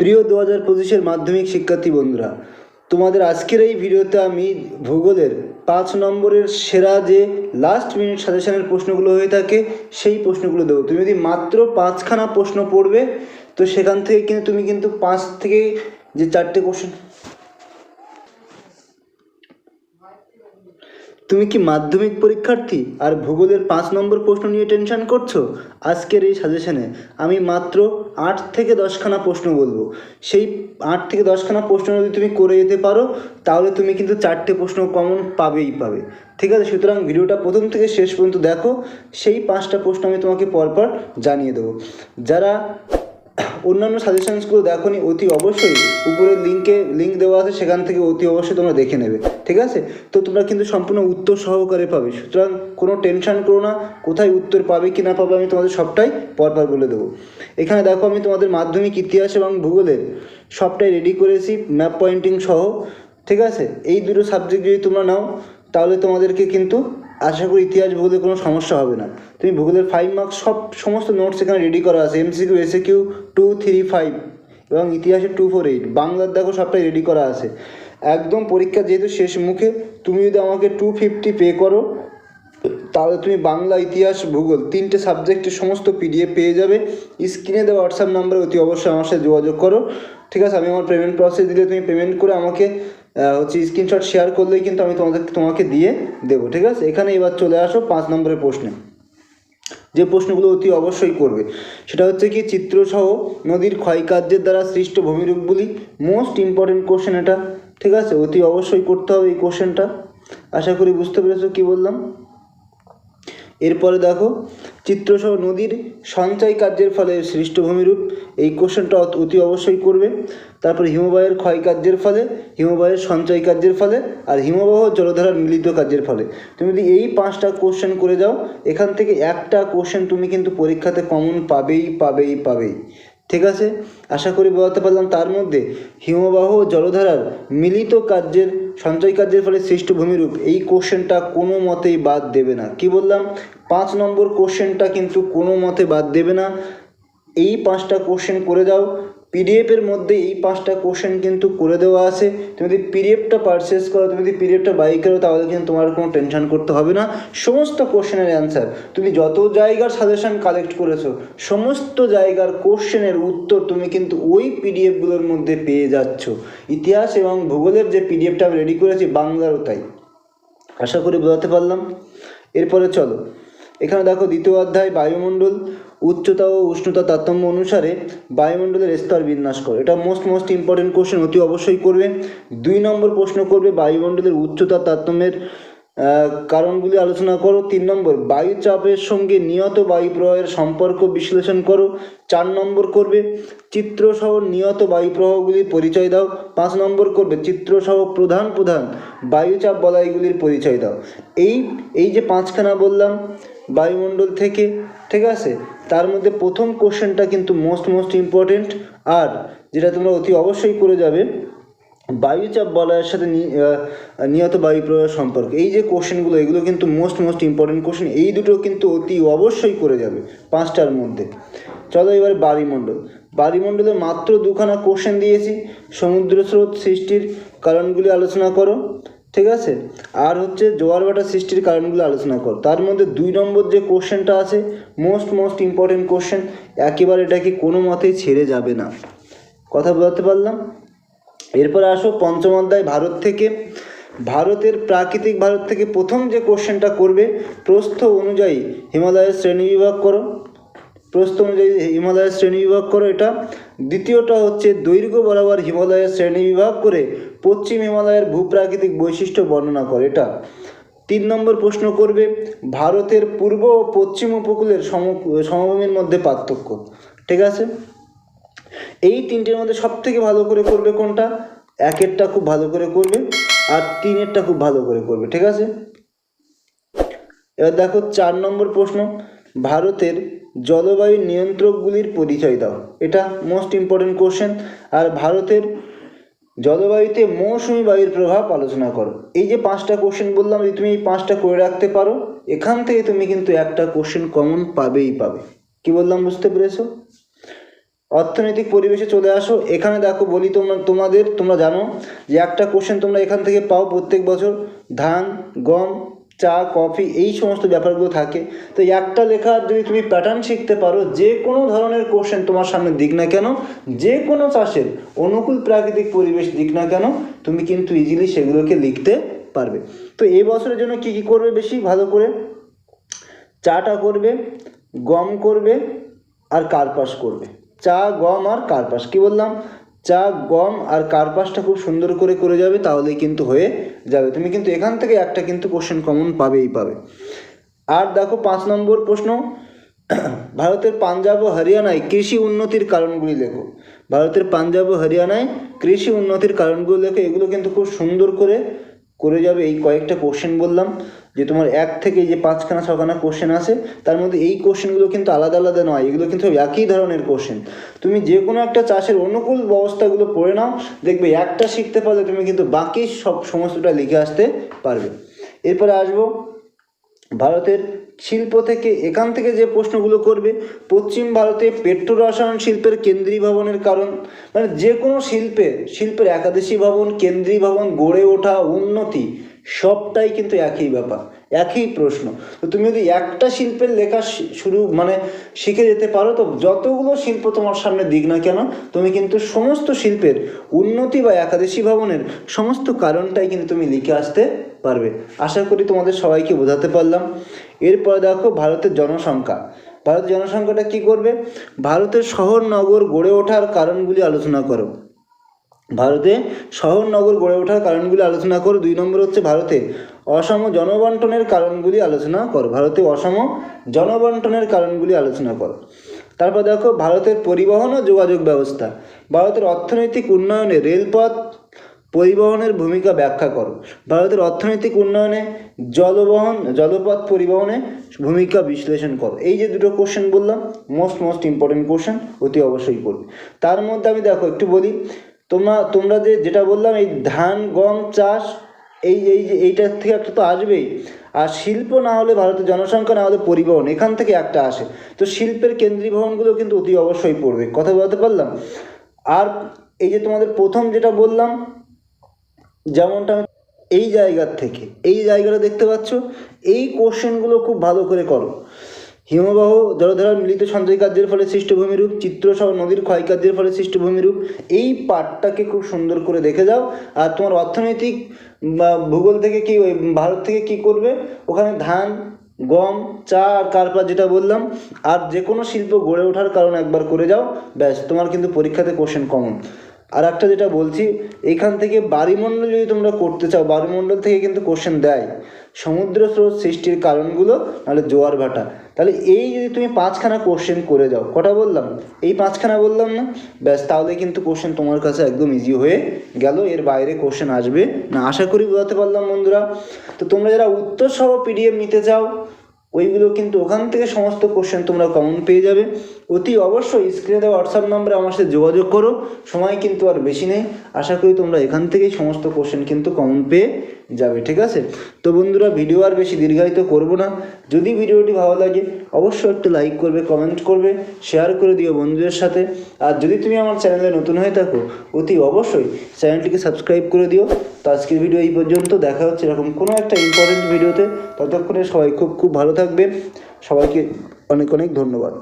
প্রিয় দু হাজার পঁচিশের মাধ্যমিক শিক্ষার্থী বন্ধুরা, তোমাদের আজকের এই ভিডিওতে আমি ভূগোলের পাঁচ নম্বরের সেরা যে লাস্ট মিনিট সাজেশনের প্রশ্নগুলো হয়ে থাকে, সেই প্রশ্নগুলো দেবো। তুমি যদি মাত্র পাঁচখানা প্রশ্ন পড়বে, তো সেখান থেকে কিন্তু তুমি কিন্তু পাঁচ থেকে যে চারটে কোশ্চেন তুমি কি মাধ্যমিক পরীক্ষার্থী? আর ভূগোলের পাঁচ নম্বর প্রশ্ন নিয়ে টেনশন করছ? আজকের এই সাজেশনে আমি মাত্র আট থেকে দশখানা প্রশ্ন বলব। সেই আট থেকে দশখানা প্রশ্ন যদি তুমি করে যেতে পারো, তাহলে তুমি কিন্তু চারটে প্রশ্ন কমন পাবেই পাবে। ঠিক আছে, সুতরাং ভিডিওটা প্রথম থেকে শেষ পর্যন্ত দেখো। সেই পাঁচটা প্রশ্ন আমি তোমাকে পরপর জানিয়ে দেবো। যারা অন্যান্য সাজেশনসগুলো দেখোনি অতি অবশ্যই উপরের লিঙ্কে লিঙ্ক দেওয়া আছে, সেখান থেকে অতি অবশ্যই তোমরা দেখে নেবে, ঠিক আছে? তো তোমরা কিন্তু সম্পূর্ণ উত্তর সহকারে পাবে, সুতরাং কোনো টেনশন করো না, কোথায় উত্তর পাবে কি না পাবে আমি তোমাদের সবটাই পরপর বলে দেবো। এখানে দেখো আমি তোমাদের মাধ্যমিক ইতিহাস এবং ভূগোলের সবটাই রেডি করেছি ম্যাপ পয়েন্টিং সহ, ঠিক আছে? এই দুটো সাবজেক্ট যদি তোমরা নাও, তাহলে তোমাদেরকে কিন্তু আশা করি ইতিহাস ভূগোলে কোনো সমস্যা হবে না। তুমি ভূগোলের ফাইভ মার্কস সব সমস্ত নোটস এখানে রেডি করা আছে এমসিকিউ এসে কিউ টু থ্রি ফাইভ এবং ইতিহাসে টু ফোর এইট বাংলার দেখো সবটাই রেডি করা আছে। একদম পরীক্ষা যেহেতু শেষ মুখে, তুমি যদি আমাকে টু ফিফটি পে করো, তাহলে তুমি বাংলা, ইতিহাস, ভূগোল তিনটে সাবজেক্টের সমস্ত পিডিএফ পেয়ে যাবে। স্ক্রিনে দেওয়া হোয়াটসঅ্যাপ নাম্বারে অতি অবশ্যই আমার সাথে যোগাযোগ করো। ঠিক আছে, আমি আমার পেমেন্ট প্রসেস দিলে তুমি পেমেন্ট করে আমাকে হচ্ছে স্ক্রিনশট শেয়ার করলেই কিন্তু আমি তোমাদের, তোমাকে দিয়ে দেবো, ঠিক আছে? এখানে এবার চলে আসো পাঁচ নম্বরের প্রশ্নে। যে প্রশ্নগুলো অতি অবশ্যই করবে। সেটা হচ্ছে কি, চিত্রসহ নদীর ক্ষয়কার্যের দ্বারা সৃষ্ট ভূমিরূপগুলি মোস্ট ইম্পর্টেন্ট কোশ্চেন এটা, ঠিক আছে? অতি অবশ্যই করতে হবে এই কোশ্চেনটা আশা করি বুঝতে পেরেছ কি বললাম? এরপরে দেখো চিত্রসহ নদীর সঞ্চয় কার্যের ফলে সৃষ্ট ভূমিরূপ এই কোশ্চেনটা অত- অবশ্যই করবে। তারপর হিমবাহের ক্ষয় কার্যের ফলে, হিমবাহের সঞ্চয় কার্যের ফলে আর হিমবাহ জলধারার মিলিত কার্যের ফলে। তুমি যদি এই পাঁচটা কোশ্চেন করে যাও, এখান থেকে একটা কোশ্চেন তুমি কিন্তু পরীক্ষাতে কমন পাবেই পাবেই পাবেই। ঠিক আছে? আশা করি বোঝাতে পারলাম। তার মধ্যে হিমবাহ জলধারার মিলিত কার্যের, সঞ্চয় কার্যের ফলে সৃষ্ট ভূমিরূপ এই কোশ্চেনটা কোনো মতেই বাদ দেবে না। কি বললাম? পাঁচ নম্বর কোশ্চেনটা কিন্তু কোনো মতে বাদ দেবে না। এই পাঁচটা কোশ্চেন করে দাও। পিডিএফের মধ্যে এই পাঁচটা কোশ্চেন কিন্তু করে দেওয়া আছে। তুমি যদি পিডিএফটা পারচেস করো, তুমি যদি পিডিএফটা বাই করো, তাহলে কিন্তু তোমার কোনো টেনশন করতে হবে না। সমস্ত কোশ্চেনের অ্যান্সার তুমি যত জায়গার সাজেশন কালেক্ট করেছ, সমস্ত জায়গার কোশ্চেনের উত্তর তুমি কিন্তু ওই পিডিএফগুলোর মধ্যে পেয়ে যাচ্ছ। ইতিহাস এবং ভূগোলের যে পিডিএফটা আমি রেডি করেছি, বাংলারও তাই। আশা করি বোঝাতে পারলাম। এরপরে চলো। এখানে দেখো দ্বিতীয় অধ্যায়, বায়ুমণ্ডল। উচ্চতা ও উষ্ণতা তারতম্য অনুসারে বায়ুমণ্ডলের স্তর বিন্যাস করে। এটা মোস্ট মোস্ট ইম্পর্টেন্ট কোশ্চেন অতি অবশ্যই করবে। দুই নম্বর প্রশ্ন করবে, বায়ুমণ্ডলের উচ্চতা তারতম্যের কারণগুলি আলোচনা করো। তিন নম্বর, বায়ুচাপের সঙ্গে নিয়ত বায়ু প্রবাহের সম্পর্ক বিশ্লেষণ করো। চার নম্বর করবে, চিত্রসহ নিয়ত বায়ু প্রবাহগুলির পরিচয় দাও। পাঁচ নম্বর করবে, চিত্রসহ প্রধান প্রধান বায়ুচাপ বলয়গুলির পরিচয় দাও। এই এই যে পাঁচখানা বললাম বায়ুমণ্ডল থেকে, ঠিক আছে? তার মধ্যে প্রথম কোশ্চেনটা কিন্তু মোস্ট মোস্ট ইম্পর্টেন্ট আর যেটা তোমরা অতি অবশ্যই করে যাবে বায়ুচাপ বলয়ের সাথে নি- আহ, বায়ু প্রবাহের সম্পর্ক। এই যে কোশ্চেনগুলো এগুলো কিন্তু মোস্ট মোস্ট ইম্পর্টেন্ট কোশ্চেন এই দুটো কিন্তু অতি অবশ্যই করে যাবে পাঁচটার মধ্যে। চলো এবার বায়ুমণ্ডল বায়ুমণ্ডলে মাত্র দুখানা কোশ্চেন দিয়েছি সমুদ্র স্রোত সৃষ্টির কারণগুলি আলোচনা করো ঠিক আছে? আর হচ্ছে জোয়ার ভাটা সৃষ্টির কারণগুলো আলোচনা করো। তার মধ্যে দুই নম্বর যে কোশ্চেনটা আছে মোস্ট মোস্ট ইম্পর্টেন্ট কোশ্চেন একেবারে এটাকে কোনো মতেই ছেড়ে যাবে না। কথা বোঝাতে পারলাম? এরপরে আসো পঞ্চম অধ্যায়, ভারত থেকে। ভারতের প্রাকৃতিক ভারত থেকে প্রথম যে কোশ্চেনটা করবে, প্রস্থ অনুযায়ী হিমালয়ের শ্রেণি বিভাগ করো। প্রস্থ অনুযায়ী হিমালয়ের শ্রেণি বিভাগ করো এটা। দ্বিতীয়টা হচ্ছে দৈর্ঘ্য বরাবর হিমালয়ের শ্রেণি বিভাগ করে পশ্চিম হিমালয়ের ভূপ্রাকৃতিক বৈশিষ্ট্য বর্ণনা করে এটা। তিন নম্বর প্রশ্ন করবে, ভারতের পূর্ব ও পশ্চিম উপকূলের সম, সমভূমির মধ্যে পার্থক্য। ঠিক আছে? এই তিনটের মধ্যে সব থেকে ভালো করে করবে কোনটা? একেরটা খুব ভালো করে করবে আর তিনেরটা খুব ভালো করে করবে, ঠিক আছে? এবার দেখো চার নম্বর প্রশ্ন, ভারতের জলবায়ু নিয়ন্ত্রকগুলির পরিচয় দাও। এটা মোস্ট ইম্পর্টেন্ট কোশ্চেন আর ভারতের জলবায়ুতে মৌসুমি বায়ুর প্রভাব আলোচনা করো। এই যে পাঁচটা কোশ্চেন বললাম, যদি তুমি এই পাঁচটা করে রাখতে পারো, এখান থেকে তুমি কিন্তু একটা কোশ্চেন কমন পাবেই পাবে। কি বললাম, বুঝতে পেরেছ? অর্থনৈতিক পরিবেশে চলে আসো। এখানে দেখো বলি তোমরা, তোমাদের, তোমরা জানো যে একটা কোশ্চেন তোমরা এখান থেকে পাও প্রত্যেক বছর। ধান, গম, চা, কফি, এই সমস্ত ব্যাপারগুলো থাকে। তো একটা লেখার যদি তুমি প্যাটার্ন শিখতে পারো, যে কোনো ধরনের কোশ্চেন তোমার সামনে দিক না কেন, যে কোনো চাষের অনুকূল প্রাকৃতিক পরিবেশ দিক না কেন, তুমি কিন্তু ইজিলি সেগুলোকে লিখতে পারবে। তো এই বছরের জন্য কি কি করবে বেশি? ভালো করে চাটা করবে, গম করবে আর কার্পাস করবে। চা, গম আর কার্পাস। কি বললাম? চা, গম আর কার্পাসটা খুব সুন্দর করে করে যাবে, তাহলেই কিন্তু হয়ে যাবে। তুমি কিন্তু এখান থেকে একটা কিন্তু কোশ্চেন কমন পাবেই পাবে। আর দেখো পাঁচ নম্বর প্রশ্ন। ভারতের পাঞ্জাব ও হরিয়ানায় কৃষি উন্নতির কারণগুলি লেখো। ভারতের পাঞ্জাব ও হরিয়ানায় কৃষি উন্নতির কারণগুলো লেখো, এগুলো কিন্তু খুব সুন্দর করে করে যাবে, এই কয়েকটা কোশ্চেন বললাম, যে তোমার এক থেকে যে পাঁচখানা, ছখানা কোশ্চেন আছে, তার মধ্যে এই কোশ্চেনগুলো কিন্তু আলাদা আলাদা নয়, এগুলো কিন্তু একই ধরনের কোশ্চেন তুমি যে কোনো একটা চাষের অনুকূল ব্যবস্থাগুলো পড়ে নাও, দেখবে একটা শিখতে পারলে তুমি কিন্তু বাকি সব সমস্তটা লিখে আসতে পারবে। এরপরে আসব, ভারতের শিল্প থেকে এখান থেকে যে প্রশ্নগুলো করবে, পশ্চিম ভারতে পেট্রো রসায়ন শিল্পের কেন্দ্রীয় ভবনের কারণ মানে যে কোনো শিল্পের শিল্পের একাদশী ভবন, কেন্দ্রীয় ভবন গড়ে ওঠা উন্নতি, সবটাই কিন্তু একই ব্যাপার, একই প্রশ্ন। তো তুমি যদি একটা শিল্পের লেখা শুরু মানে শিখে যেতে পারো, তো যতগুলো শিল্প তোমার সামনে দিক না কেন, তুমি কিন্তু সমস্ত শিল্পের উন্নতি বা একাদশী ভবনের সমস্ত কারণটাই কিন্তু তুমি লিখে আসতে পারবে। আশা করি তোমাদের সবাইকে বোঝাতে পারলাম। এরপর দেখো ভারতের জনসংখ্যা। ভারতের জনসংখ্যাটা কি করবে? ভারতের শহর নগর গড়ে ওঠার কারণগুলি আলোচনা করো। ভারতে শহর নগর গড়ে ওঠার কারণগুলি আলোচনা করো। দুই নম্বর হচ্ছে ভারতে অসম জনবন্টনের কারণগুলি আলোচনা করো। ভারতে অসম জনবন্টনের কারণগুলি আলোচনা করো। তারপর দেখো ভারতের পরিবহন ও যোগাযোগ ব্যবস্থা। ভারতের অর্থনৈতিক উন্নয়নে রেলপথ পরিবহনের ভূমিকা ব্যাখ্যা করো। ভারতের অর্থনৈতিক উন্নয়নে জলবহন, জলপথ পরিবহনে ভূমিকা বিশ্লেষণ করো। এই যে দুটো কোশ্চেন বললাম মোস্ট মোস্ট ইম্পর্টেন্ট কোশ্চেন অতি অবশ্যই পড়বে। তার মধ্যে আমি দেখো, একটু বলি, তোমরা তোমরা যে, যেটা বললাম, এই ধান, গম, চাষ, এই এই যে এইটার থেকে একটা তো আসবেই। আর শিল্প না হলে ভারতের জনসংখ্যা, না হলে পরিবহন, এখান থেকে একটা আসে। তো শিল্পের কেন্দ্রীয় ভবনগুলো কিন্তু অতি অবশ্যই পড়বে। কথা বলতে পারলাম? আর এই যে তোমাদের প্রথম যেটা বললাম যেমনটা এই জায়গার থেকে, এই জায়গাটা দেখতে পাচ্ছ, এই কোশ্চেনগুলো খুব ভালো করে করো। হিমবাহ জলধারার মিলিত সঞ্চয় কার্যের ফলে সৃষ্ট ভূমিরূপ চিত্রসহ নদীর ক্ষয়কার্যের ফলে সৃষ্ট ভূমিরূপ এই পার্টটাকে খুব সুন্দর করে দেখে যাও। আর তোমার অর্থনৈতিক বা ভূগোল থেকে কি ওই ভারত থেকে কি করবে? ওখানে ধান, গম, চা আর কার্পা যেটা বললাম, আর যে কোনো শিল্প গড়ে ওঠার কারণ একবার করে যাও। ব্যাস, তোমার কিন্তু পরীক্ষাতে কোশ্চেন কমন আর একটা যেটা বলছি, এখান থেকে বায়ুমণ্ডল যদি তোমরা করতে চাও বায়ুমণ্ডল থেকে কিন্তু কোশ্চেন দেয়। সমুদ্র স্রোত সৃষ্টির কারণগুলো, নাহলে জোয়ার ভাটা। তাহলে এই যদি তুমি পাঁচখানা কোশ্চেন করে যাও, কটা বললাম? এই পাঁচখানা বললাম না? ব্যাস, তাহলে কিন্তু কোশ্চেন তোমার কাছে একদম ইজি হয়ে গেল, এর বাইরে কোশ্চেন আসবে না। আশা করি বোঝাতে পারলাম বন্ধুরা। তো তোমরা যারা উত্তর সহ পিডিএফ নিতে চাও, ওইগুলো কিন্তু ওখান থেকে সমস্ত কোশ্চেন তোমরা কমন পেয়ে যাবে। অতি অবশ্যই স্ক্রিনে দেওয়া হোয়াটসঅ্যাপ নম্বরে আমার সাথে যোগাযোগ করো। সময় কিন্তু আর বেশি নেই। আশা করি তোমরা এখান থেকেই সমস্ত কোশ্চেন কিন্তু কমন পেয়ে যাবে, ঠিক আছে? তো বন্ধুরা ভিডিও আর বেশি দীর্ঘায়িত করব না। যদি ভিডিওটি ভালো লাগে, অবশ্যই একটু লাইক করবে কমেন্ট করবে শেয়ার করে দিও বন্ধুদের সাথে। আর যদি তুমি আমার চ্যানেলে নতুন হয়ে থাকো, অতি অবশ্যই চ্যানেলটিকে সাবস্ক্রাইব করে দিও। তো আজকের ভিডিও এই পর্যন্ত। দেখা হচ্ছে এরকম কোনো একটা ইম্পর্টেন্ট ভিডিওতে ততক্ষণে সবাই খুব খুব ভালো থাকবে। সবাইকে অনেক অনেক ধন্যবাদ।